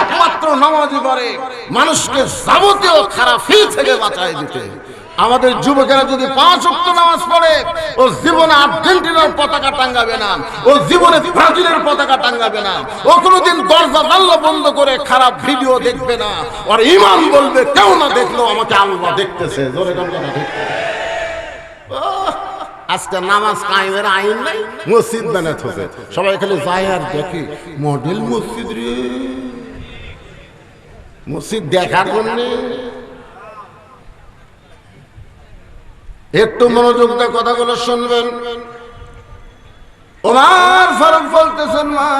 একমাত্র নামাজি পারে মানুষকে যাবতীয় খারাপ থেকে বাঁচাই দিতে। আমাদের যুবকেরা যদি পাঁচ অক্ট নামাজ পড়ে, ও জীবনে আর্জেন্টিনার পতাকা টাঙ্গাবে না। ও জীবনে ব্রাজিলের পতাকা টাঙ্গাবে না। ও কোনোদিন দরজা জানলা বন্ধ করে খারাপ ভিডিও দেখবে না। আর ইমান বলবে, কেউ না দেখল আমাকে আল্লাহ দেখতেছে। জোরে ঠিক। আজকে নামাজ কায়েমের আইন নাই, মসজিদ বানাতে হবে। সবাই খালি যায় আর দেখি, মডেল মসজিদ রে। মসজিদ দেখার জন্য। একটু মনোযোগ দিয়ে কথাগুলো শুনবেন। ওমার ফারুক বলতেছেন, মা,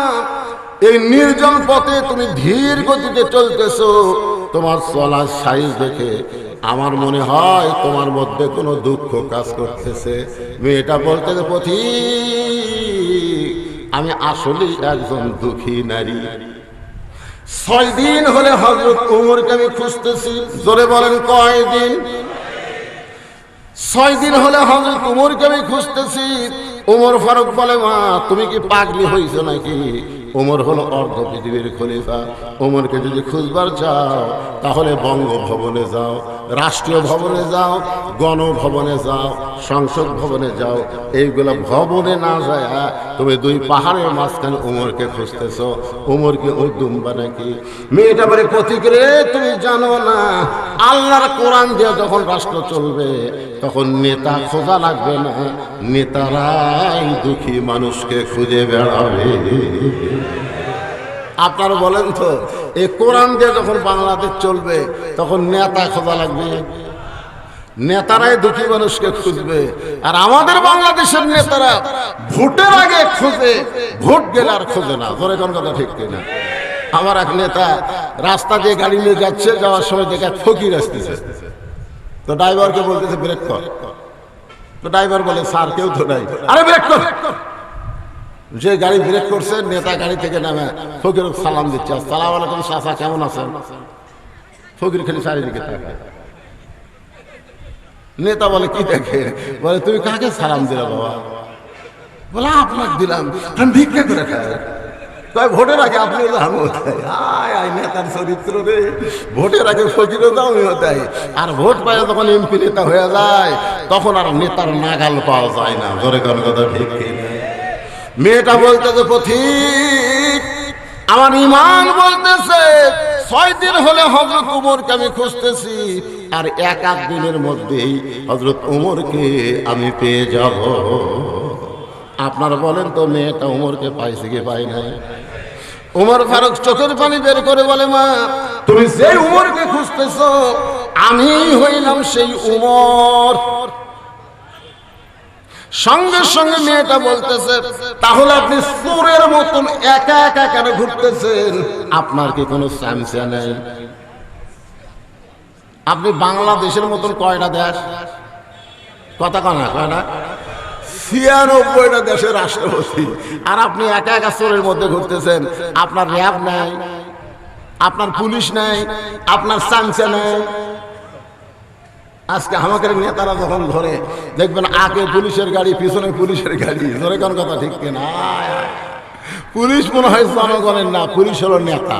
এই নির্জন পথে তুমি ধীর গতিতে চলতেছো। তোমার চলার সাইজ দেখে আমার মনে হয় তোমার মধ্যে কোনো দুঃখ কাজ করতেছে। মেয়েটা বলতেছে পথি আমি আসলেই একজন দুঃখী নারী। ছয় দিন হলে হজরত উমরকে আমি খুঁজতেছি। জোরে বলেন, কয় দিন? ছয় দিন হলে হজরত উমরকে আমি খুঁজতেছি। উমর ফারুক বলে, মা, তুমি কি পাগলি হইছো নাকি? উমর হলো অর্ধ পৃথিবীর খলিফা। উমরকে যদি খুঁজবার চাও, তাহলে বঙ্গভবনে যাও, রাষ্ট্রীয় ভবনে যাও, গণভবনে যাও, সংসদ ভবনে যাও। এইগুলো ভবনে না যায় তুমি দুই পাহাড়ের মাঝখানে উমরকে খুঁজতেছ। উমরকে ওই দুম্বা নাকি? মেয়েটা বলে প্রতীক রে, তুমি জানো না, আল্লাহর কোরআন দিয়ে যখন রাষ্ট্র চলবে, তখন নেতা খোঁজা লাগবে না। নেতারাই দুঃখী মানুষকে খুঁজে বেড়াবে। আপনারা বলেন তো, এই কোরআন দিয়ে যখন বাংলাদেশ চলবে, তখন নেতা খোঁজা লাগবে। নেতারাই দুঃখী মানুষকে খুঁজবে। আর আমাদের বাংলাদেশের নেতারা ভোটের আগে খুঁজে, ভোট গেলে আর খুঁজে না। ধরে কোন কথা ঠিক কিনা? আমার এক নেতা রাস্তা দিয়ে গাড়ি নিয়ে যাচ্ছে, যাওয়ার সময় দেখে ফকির আসতেছে। তো ড্রাইভারকে বলতেছে, ব্রেক কর। তো ড্রাইভার বলে, স্যার, কেউ তো নাই। আরে, ব্রেক কর। যে গাড়ি ব্রেক করছে, নেতা গাড়ি থেকে নামে ফকির সালাম দিচ্ছে। সালাম আলাইকুম চাচা কেমন আছেন? ফকির খালি চারিদিকে থাকে নেতা বলে, কি দেখে? বলে, তুমি কাকে সালাম দিলে বাবা? বলে, আপনাকে দিলাম। আমি ভিক্ষা করে খাই। কয়, ভোটের আগে আপনি তাই। আয় আয়, নেতার চরিত্র রে। ভোটের আগে ফকিরও আমিও তাই। আর ভোট পায় যখন এমপি নেতা হয়ে যায়, তখন আর নেতার নাগাল পাওয়া যায় না। জোরে কোন কথা ঠিক? মেয়েটা বলতেছে, পথিক, আমার ইমান বলতেছে, ছয় দিন হলে হজরত উমরকে আমি খুঁজতেছি, আর এক আধ দিনের মধ্যেই হজরত উমরকে আমি পেয়ে যাব। আপনারা বলেন তো, মেয়েটা উমরকে পাইছে কি পাই নাই? উমর ফারুক চোখের পানি বের করে বলে, মা, তুমি যে উমরকে খুঁজতেছ আমি হইলাম সেই উমর। সঙ্গে সঙ্গে মেয়েটা বলতেছে, তাহলে আপনি সুরের মতন একা একা কেন ঘুরতেছেন? আপনার কি কোনো স্যামসা নেই? আপনি বাংলাদেশের মতন কয়টা দেশ? কথা কনা কয়টা ছিয়ানব্বইটা দেশের রাষ্ট্রপতি। আর আপনি একা একা চোরের মধ্যে ঘুরতেছেন। আপনার র্যাব নাই, আপনার পুলিশ নাই, আপনার সাংসা নেই। আজকে আমাদের নেতারা যখন ধরে, দেখবেন আগে পুলিশের গাড়ি, পিছনে পুলিশের গাড়ি। ধরে কোন কথা ঠিক কিনা। পুলিশ মনে হয় জনগণের না, পুলিশ হলো নেতা।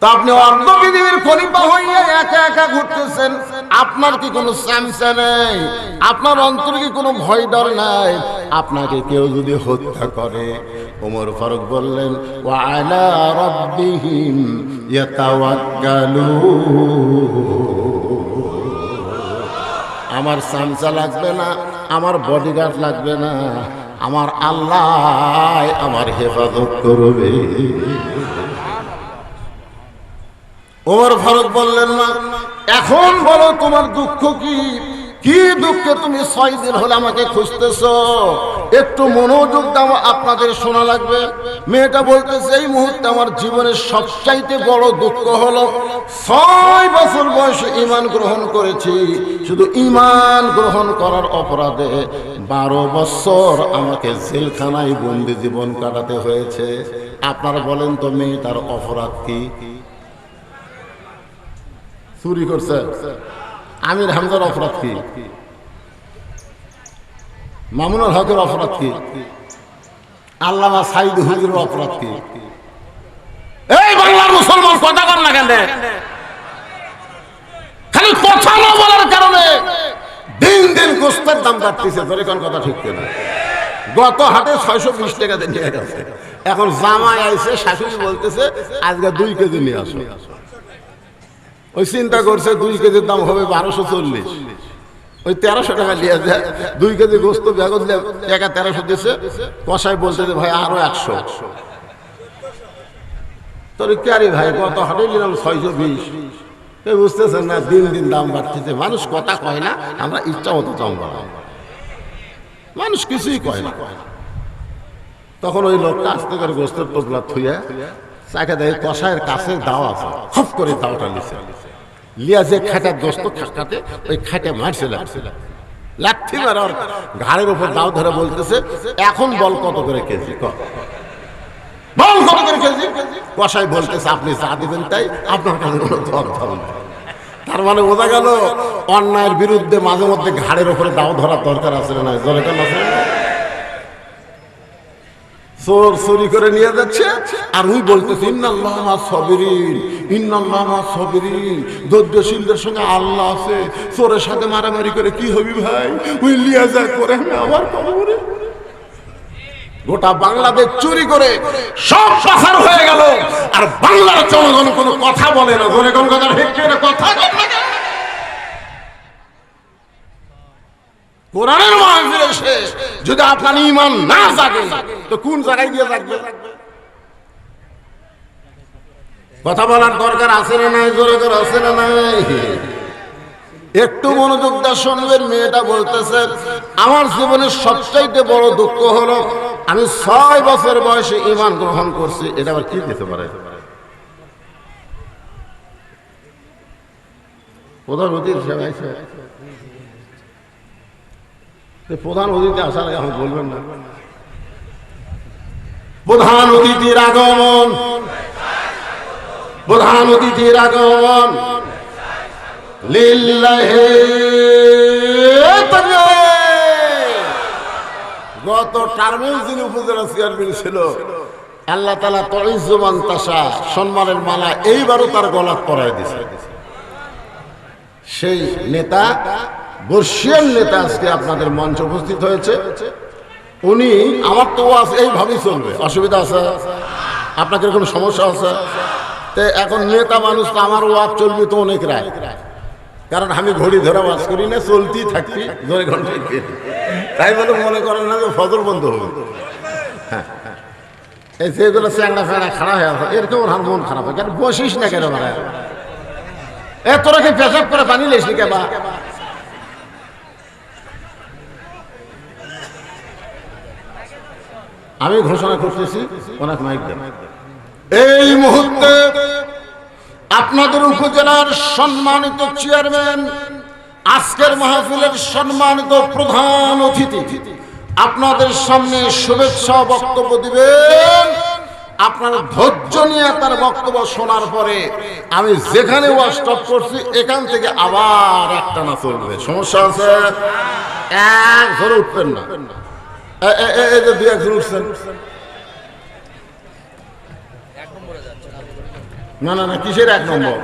তা আপনি অর্ধ পৃথিবীর খলিফা হইয়া একা একা ঘুরতেছেন। আপনার কি কোনো স্যামসা নেই? আপনার অন্তরে কি কোনো ভয় ডর নাই? আপনাকে কেউ যদি হত্যা করে, ওমর ফারুক বললেন ওয়ালা রব্বিহিম ইয়াতাওয়াক্কালুন। আমার সামসা লাগবে না, আমার বডিগার্ড লাগবে না, আমার আল্লাহ আমার হেফাজত করবে। ওমর ফারুক বললেন না এখন বলো তোমার দুঃখ কি? কি দুঃখে তুমি ছয় দিন হলে আমাকে খুঁজতেছ? একটু মনোযোগ দাও, আপনাদের শোনা লাগবে। মেয়েটা বলতেছে, এই মুহূর্তে আমার জীবনের সবচাইতে বড় দুঃখ হলো ছয় বছর বয়সে ইমান গ্রহণ করেছি। শুধু ইমান গ্রহণ করার অপরাধে বারো বছর আমাকে জেলখানায় বন্দি জীবন কাটাতে হয়েছে। আপনারা বলেন তো মেয়েটার অপরাধ কি? চুরি করছে। আমির হামজার অপরাধ কি? মামুনুল হকের অপরাধ কি? আল্লামা সাইদ হুজুরের অপরাধ কি? এই বাংলার মুসলমান কথা কর না কেন? খালি কথা না বলার কারণে দিন দিন গোস্তের দাম বাড়তেছে, ধরে কোন কথা ঠিক না গত হাটে ছয়শো বিশ টাকাতে নিয়ে গেছে। এখন জামাই আইছে, শাশুড়ি বলতেছে, আজকে দুই কেজি নিয়ে আসো। ওই চিন্তা করছে দুই কেজির দাম হবে বারোশো চল্লিশ। ওই তেরোশো টাকা নিয়ে যায় দুই কেজি গোস্ত বেগত টাকা তেরোশো দিছে। কষাই বলছে যে ভাই আরও একশো। তোর ক্যারি ভাই, কত হাটে নিলাম ছয়শো বিশ। বুঝতেছেন না, দিন দিন দাম বাড়তেছে। মানুষ কথা কয় না, আমরা ইচ্ছা মতো দাম বাড়াই। মানুষ কিছুই কয় না। তখন ওই লোকটা আস্তে করে গোস্তের টোপলা থুইয়া চাকে দেয় কষায়ের কাছে দাও আছে। হপ করে দাওটা নিছে। লিয়া যে খাটার দোস্ত খাটাতে ওই খাটে মারছে লাগছে লাঠি মারার ঘাড়ের উপর দাও ধরে বলতেছে, এখন বল কত করে কেজি বল কত করে কেজি? কষাই বলতেছে, আপনি চা দিবেন তাই, আপনার কাছে কোনো ধরুন তার মানে বোঝা গেল, অন্যায়ের বিরুদ্ধে মাঝে মধ্যে ঘাড়ের উপরে দাও ধরার দরকার আছে না জলে কেন আছে না? চোর চুরি করে নিয়ে যাচ্ছে। আর উনি বলতেছে, ইন্নাল্লাহ ইন্নাল্লাহ সঙ্গে আল্লাহ আছে। চোরের সাথে মারামারি করে কি হবি ভাই? উই লিয়া যা করে, আমি আবার কবরে গোটা বাংলাদেশ চুরি করে সব পাচার হয়ে গেল। আর বাংলার জনগণ কোনো কথা বলে না। জনগণ কথা ঠিক না, কথা না কোরআনের মাহফিল যদি আপনার ইমান না জাগে তো কোন জায়গায় গিয়ে থাকবে? কথা বলার দরকার আছে না নাই? জোরে করে আছে না নাই? একটু মনোযোগ দিয়ে শুনবেন, মেয়েটা বলতেছে, আমার জীবনের সবচাইতে বড় দুঃখ হলো আমি ছয় বছর বয়সে ইমান গ্রহণ করছি। এটা আবার কি দিতে পারে? প্রধান অতিথি। প্রধান অতিথি আসার আগে বলবেন না। প্রধান অতিথির আগমন। প্রধান অতিথির আগমন। লিল্লাহে গত টার্মেও যিনি উপজেলা চেয়ারম্যান ছিল, আল্লাহ তালা তরিজমান তাসা সম্মানের মালা এইবারও তার গলাত পরাই দিছে সেই নেতা, বর্ষিয়ান নেতা আজকে আপনাদের মঞ্চে উপস্থিত হয়েছে। উনি আমার তো ওয়াজ এইভাবেই চলবে। অসুবিধা আছে? আপনাদের কোনো সমস্যা আছে? তো এখন নেতা মানুষ তো আমার ওয়াজ চলবে তো অনেক রায়। কারণ আমি ঘড়ি ধরে ওয়াজ করি না, চলতেই থাকি ধরে ঘন্টায় তাই বলে মনে করেন না যে ফজর বন্ধ হবে। হ্যাঁ এই যেগুলো চ্যাংড়া ফ্যাংড়া খারাপ হয়ে আছে এরকম ওর মন খারাপ হয়। কেন বসিস না কেন এ, তোরা কি পেশাব করে পানি লেসনি কেবা আমি ঘোষণা করতেছি অনেক মাইক দেন। এই মুহূর্তে আপনাদের উপজেলার সম্মানিত চেয়ারম্যান আজকের মাহফিলের সম্মানিত প্রধান অতিথি, আপনাদের সামনে শুভেচ্ছা বক্তব্য দিবেন। আপনারা ধৈর্য নিয়ে তার বক্তব্য শোনার পরে আমি যেখানে স্টপ করছি, এখান থেকে আবার একটা না চলবে সমস্যা আছে? এক ধরে উঠবেন না। না না না কিসের এক নম্বর?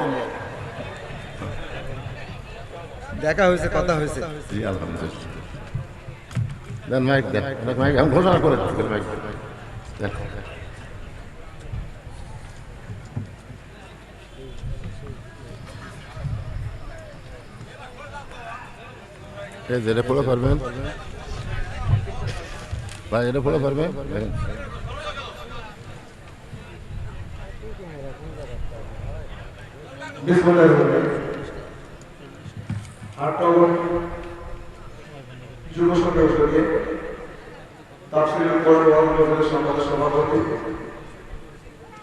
দেখা হয়েছে কথা হয়েছে। দেন মাইক দেন মাইক আমি ঘোষণা করে মাইক দেন। দেন। এই যে এটা পড়ে পারবেন ভাই, এটা দেখেন। আটগণ যুব সংঘের উদ্যোগে তাফসিলের পরে মহানগরের সমাজের সভাপতি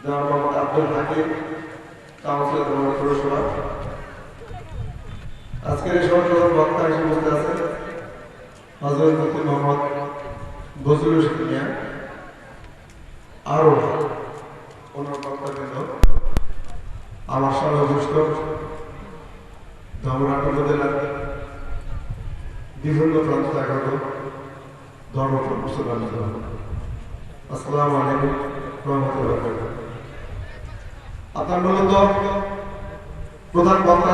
জনাব মোহাম্মদ আব্দুল হাকিম কাউন্সিলর ধর্ম পৌরসভা আজকের এই সভার বক্তা হিসেবে আছেন হজরত মোহাম্মদ রশিদ মিয়া আরও বক্তাবৃন্দ আমার সর্বভূষ্ট ধর্মনাট উপজেলার বিভিন্ন প্রান্ত আগত ধর্ম মুসলমান আসসালামু আলাইকুম রহমতুল্লাহ আপনার মূলত প্রধান বক্তা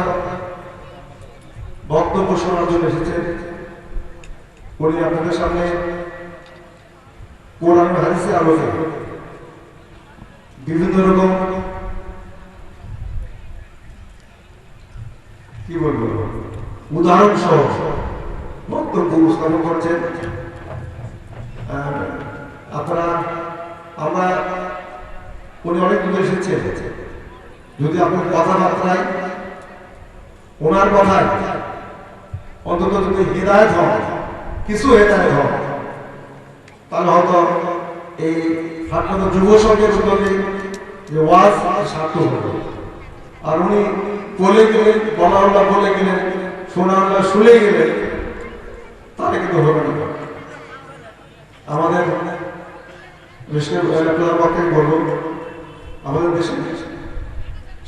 বক্তব্য শোনার জন্য এসেছেন উনি আপনাদের সামনে কোরআন হাদিসে আলোকে বিভিন্ন রকম কি বলব? উদাহরণ সহ বক্তব্য উপস্থাপন করছেন। আপনারা, আমরা উনি অনেক দূরে এসেছেন। যদি আপনার কথাবার্তায় ওনার কথায় অন্তত যদি হৃদায়ত হন কিছু হেদায়ত হন তাহলে হয়তো এই হাটনত যুব সংঘের উদ্যোগে যে ওয়াজ সার্থক হলো। আর উনি বলে গেলেন বলা হল্লা বলে গেলেন শোনা হল্লা শুনে গেলেন তাহলে কিন্তু হবে না। আমাদের দেশের পক্ষে বলব, আমাদের দেশে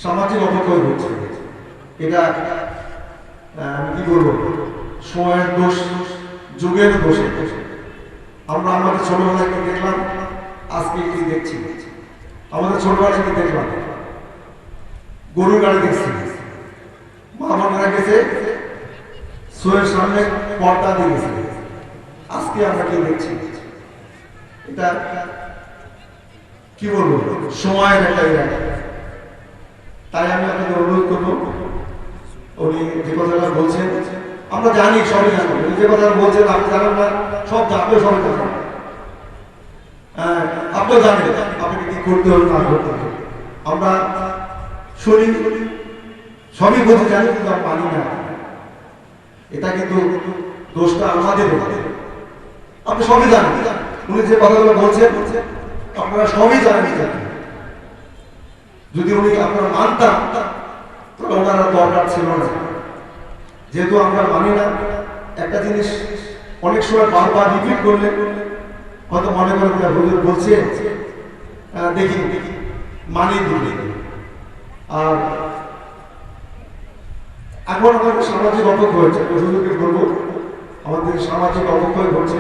সামাজিক অপক্ষয় হচ্ছে। এটা কি বলব? সময়ের দোষ, যুগের দোষে। আমরা আমাদের ছোটবেলায় দেখলাম, আজকে কি দেখছি। আমাদের ছোটবেলায় কি দেখলাম। গরুর গাড়ি দেখছি। মা বোনেরা গেছে সোয়ের সামনে পর্দা দিয়ে আজকে আমরা কি দেখছি। এটা কি বলব? সময়ের একটা। তাই আমি আপনাকে অনুরোধ করব, উনি যে কথাটা বলছেন আমরা জানি সবই জানি যে কথা বলছেন আপনি জানেন না, সব আপনিও সবাই জানেন। হ্যাঁ আপনিও জানেন আপনাকে কি করতে হবে, না করতে হবে। আমরা শুনি, সবই বলতে জানি, কিন্তু আমরা মানি না। এটা কিন্তু দোষটা আমাদের আপনি সবই জানেন। উনি যে কথাগুলো বলছেন, আপনারা সবই জানেন যদি উনি আপনারা মানতাম, তাহলে ওনার দরকার ছিল না। যেহেতু আমরা মানি না, একটা জিনিস অনেক সময় বারবার রিপিট করলে হয়তো মনে করেন যে হুজুর বলছে দেখি, মানি দিলে আর এখন আমাদের সামাজিক অপক্ষয় হচ্ছে হুজুরকে বলব, আমাদের সামাজিক অপক্ষয় ঘটছে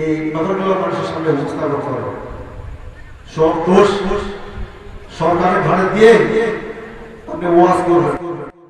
এই কথাগুলো মানুষের সামনে উপস্থাপন হবে। সব দোষ সরকারের ঘাড়ে দিয়ে আপনি ওয়াজ করবেন।